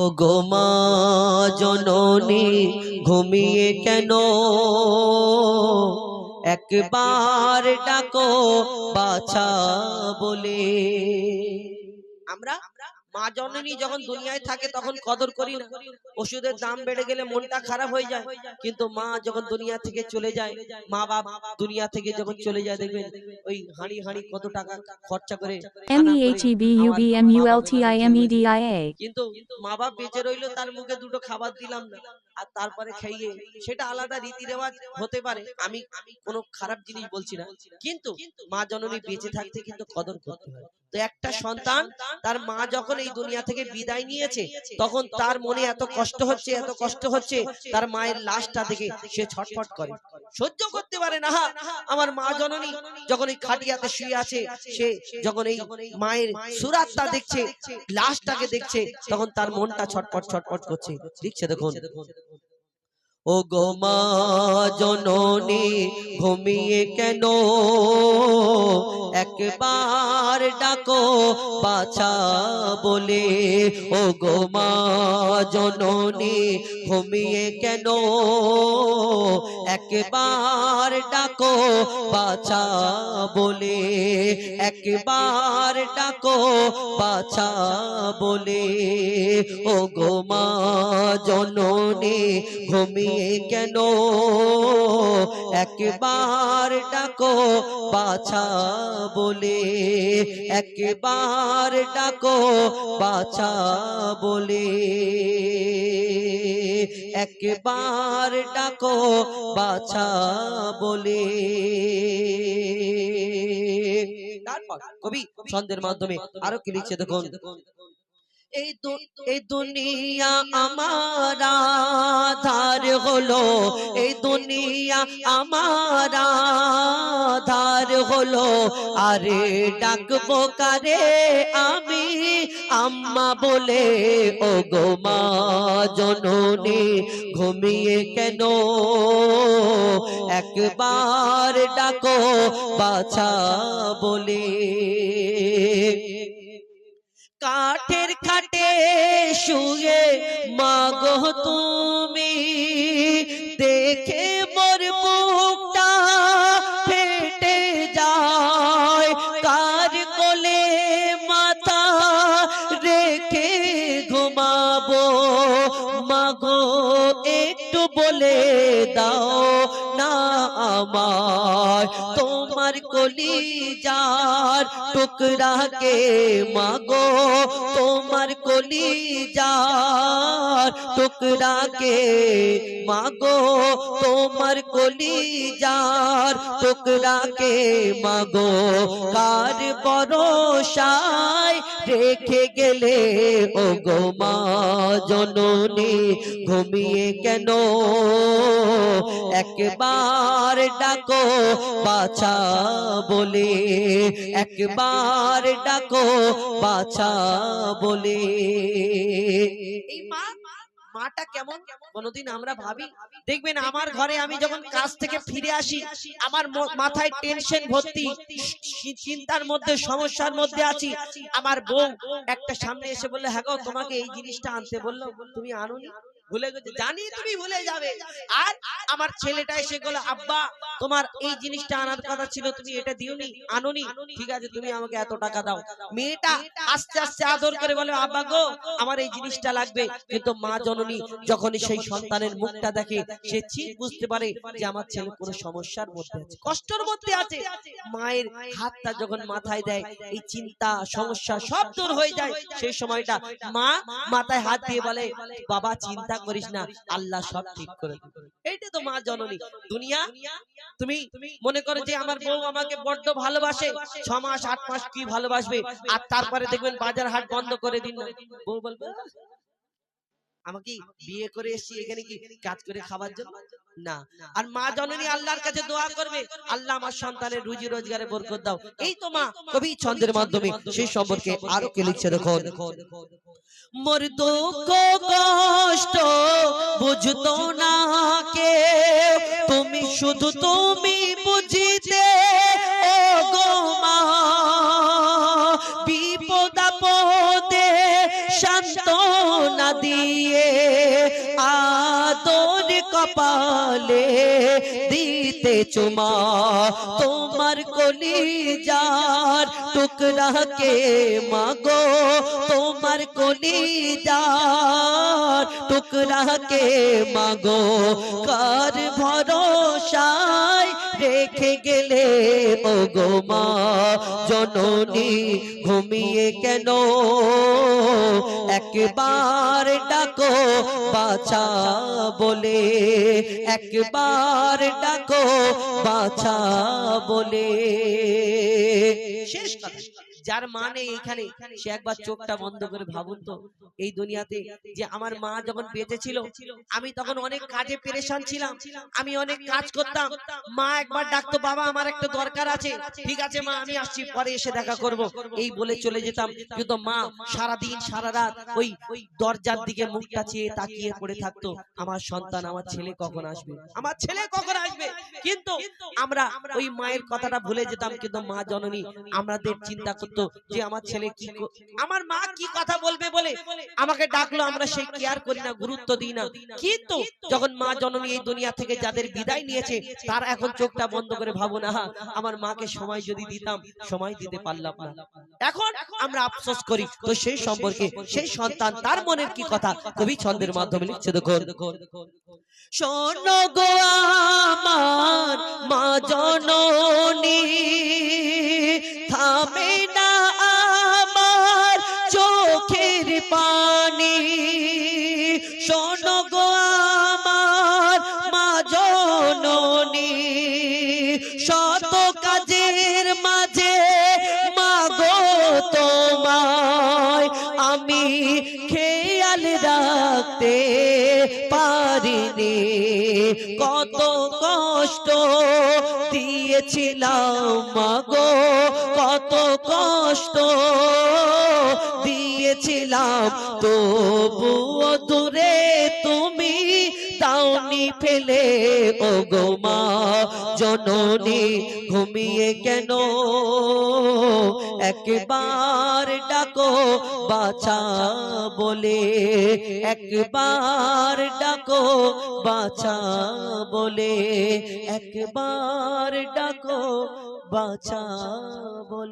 ও গোমা জননী ঘুমিয়ে কেন? একবার ডাকো বাছা বলে। মা জননী যখন দুনিয়ায় থাকে তখন কদর করি না। ওষুধের দাম বেড়ে গেলে মনটা খারাপ হয়ে যায়। কিন্তু মা যখন দুনিয়া থেকে চলে যায় মা বাপ দুনিয়া থেকে যখন চলে যায় দেখবেন ওই হাঁড়ি হাঁড়ি কত টাকা খরচা করে E E E. কিন্তু মা বাপ বেঁচে রইল তার মুখে দুটো খাবার দিলাম না। আর তারপরে খাইয়ে সেটা আলাদা রীতি রেওয়াজ হতে পারে। আমি কোনো খারাপ জিনিস বলছি না। কিন্তু মা জননী বেঁচে থাকতে কিন্তু কদর করতে হয়। তো একটা সন্তান, তার মা যখন এই দুনিয়া থেকে বিদায় নিয়েছে, তখন তার মনে এত কষ্ট হচ্ছে, এত কষ্ট হচ্ছে, তার মায়ের লাশটা দেখে সে ছটফট করে। সহ্য করতে পারে না। আমার মা জননী যখন এই খাটিয়াতে শুয়ে আছে, সে যখন এই মায়ের সুরাতটা দেখছে, লাশটাকে দেখছে, তখন তার মনটা ছটফট ছটফট করছে। দেখছে দেখুন ও গো মা, জননী, ঘুমিয়ে কেন? একবার ডাকো বাছা বলে ও গো মা, জননী, ঘুমিয়ে কেন? একবার ডাকো বাছা বলে, একবার ডাকো বাছা বলে ও গো মা জননী ঘুমিয়ে কেন? একবার ডাকো বাছা বলে, একবার ডাকো বাছা বলে, একবার ডাকো বাছা বলে। কবি ছন্দের মাধ্যমে আরও কি লিখছে দেখুন? এই দুনিয়া আমার আধার হলো। এই দুনিয়া আমার আধার হলো। আরে ডাকবো কারে আমি? আম্মা বলে ও গো মা জননী ঘুমিয়ে কেন? একবার ডাকো বাছা বলে। কাঠের খাটে শুয়ে মাগো তুমি ঘুমাবো মাগো, একটু বলে দাও না আমার। তোমার কলি যার টুকরাকে মাগো, তোমার কলি যার টুকরাকে, মাগো, তোমার কলি যার টুকরাকে, মাগো, কার বরসায় রেখে গেলে ও গো মা জননী ঘুমিয়ে কেন? একবার ডাকো, বাছা বলে, একবার ডাকো, বাছা বলে। মাটা কেমন? কোনদিন আমরা ভাবি দেখবেন আমার ঘরে আমি যখন কাজ থেকে ফিরে আসি আমার মাথায় টেনশন ভর্তি চিন্তার মধ্যে সমস্যার মধ্যে আছি। আমার বউ একটা সামনে এসে বলল হ্যাঁ তোমাকে এই জিনিসটা আনতে। বলল তুমি আনোনি? ভুলে গেছে। জানি তুমি ভুলে যাবে। আর আমার ছেলেটা এসে গেল আব্বা তোমার এই জিনিসটা আনার কথা ছিল তুমি এটা দিওনি আনোনি। ঠিক আছে তুমি আমাকে এত টাকা দাও। মেয়েটা আস্তে আস্তে আদর করে বলে আব্বা গো আমার এই জিনিসটা লাগবে। কিন্তু মা জননী সেই সন্তানের মুখটা দেখে সে ঠিক বুঝতে পারে যে আমার ছেলে কোনো সমস্যার মধ্যে আছে কষ্টের মধ্যে আছে। মায়ের হাতটা যখন মাথায় দেয় এই চিন্তা সমস্যা সব দূর হয়ে যায় সেই সময়টা মা মাথায় হাত দিয়ে বলে বাবা চিন্তা করিস না, আল্লাহ সব ঠিক করে এইটা তো মা জননী। দুনিয়া, তুমি মনে করো যে আমার বউ আমাকে বড্ড ভালোবাসে ছ মাস আট মাস কি ভালোবাসবে? আর তারপরে দেখবেন বাজার হাট বন্ধ করে দিন বউ বলবে আমাকে বিয়ে করে এসেছি এখানে কি কাজ করে খাবার জন্য? না। আর মা জননী আল্লাহর কাছে দোয়া করবে আল্লাহ আমার সন্তানের রুজি রোজগারে বরকত দাও। এই তো মা কবি ছন্দের মাধ্যমে সেই সম্পর্কে আরও কে লিখছে দেখো। মোর দুঃখ কষ্ট বুঝতো না কে। তুমি শুধু তুমি বুঝিতে ও গো মা। বিপদ আপদে শান্ত না তোর কপালে দিতে চুমা। তোমার কলি যার টুকরাকে মাগো? তোমার কলি যার টুকরাকে মাগো? কার ভরসায় রেখে গেলে ও গো মা, জননী, ঘুমিয়ে কেন? একবার ডাকো, বাছা বলে, একবার ডাকো, বাছা বলে। শেষ কথা। যার মা নেই এখানে সে একবার চোখটা বন্ধ করে ভাবুন তো এই দুনিয়াতে যে আমার মা যখন বেঁচে ছিল আমি তখন অনেক কাজে পেরেশান ছিলাম আমি অনেক কাজ করতাম মা একবার ডাকতো বাবা আমার একটা দরকার আছে ঠিক আছে মা আমি আসছি পরে এসে দেখা করব। এই বলে চলে যেতাম কিন্তু মা সারা দিন সারা রাত ওই ওই দরজার দিকে মুখটা চেয়ে তাকিয়ে পড়ে থাকতো আমার সন্তান আমার ছেলে কখন আসবে? আমার ছেলে কখন আসবে? কিন্তু আমরা ওই মায়ের কথাটা ভুলে যেতাম কিন্তু মা জননী আমাদের চিন্তা করতো যে আমার ছেলে কি আমার মা কি কথা বলবে বলে আমাকে ডাকলো আমরা সেই কেয়ার করি না গুরুত্ব দিই না। কিন্তু যখন মা জননী এই দুনিয়া থেকে যাদের বিদায় নিয়েছে তার এখন চোখটা বন্ধ করে ভাবো না আমার মাকে সময় যদি দিতাম সময় দিতে পারলাম না। এখন আমরা আফসোস করি। তো সেই সম্পর্কে সেই সন্তান তার মনের কি কথা? কবি ছন্দের মাধ্যমে লিখছে দেখো শোনো গো আমার মা জননী, থামে না আমার চোখের পানি। শোনো গো আমার মা জননী, শত কাজের মাঝে মাগো তোমায়। আমি রাখতে পারিনি। কত কষ্ট দিয়েছিলাম মাগো কত কষ্ট দিয়েছিলাম। তবুও দূরে ফেলে ও গো মা, জননী, ঘুমিয়ে কেন? একবার ডাকো, বাছা বলে, একবার ডাকো, বাছা বলে, একবার ডাকো, বাছা বলে।